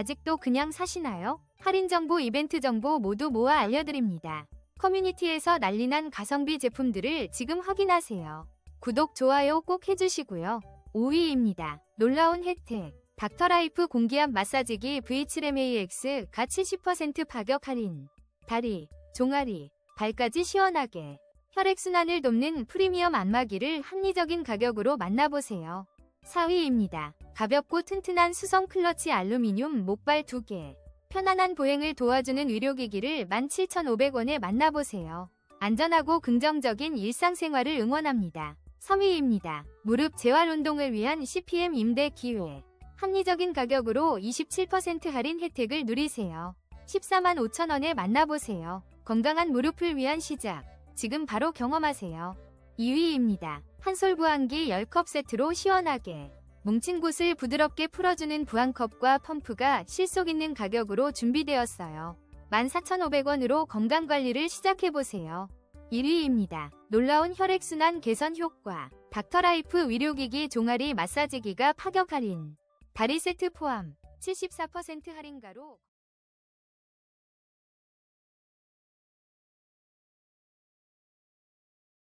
아직도 그냥 사시나요? 할인 정보, 이벤트 정보 모두 모아 알려드립니다. 커뮤니티에서 난리난 가성비 제품들을 지금 확인하세요. 구독, 좋아요 꼭 해주시고요. 5위입니다. 놀라운 혜택. 닥터라이프 공기압 마사지기 V7MAX 가 70% 가격 할인. 다리, 종아리, 발까지 시원하게. 혈액순환을 돕는 프리미엄 안마기를 합리적인 가격으로 만나보세요. 4위입니다. 가볍고 튼튼한 수성 클러치 알루미늄 목발 2개. 편안한 보행을 도와주는 의료기기를 17,500원에 만나보세요. 안전하고 긍정적인 일상생활을 응원합니다. 3위입니다. 무릎 재활 운동을 위한 CPM 임대 기회. 합리적인 가격으로 27% 할인 혜택을 누리세요. 14만 5천원에 만나보세요. 건강한 무릎을 위한 시작. 지금 바로 경험하세요. 2위입니다. 한솔 부항기 10컵 세트로 시원하게. 뭉친 곳을 부드럽게 풀어주는 부항컵과 펌프가 실속 있는 가격으로 준비되었어요. 14,500원으로 건강관리를 시작해보세요. 1위입니다. 놀라운 혈액순환 개선 효과. 닥터라이프 의료기기 종아리 마사지기가 파격 할인. 다리 세트 포함 74% 할인가로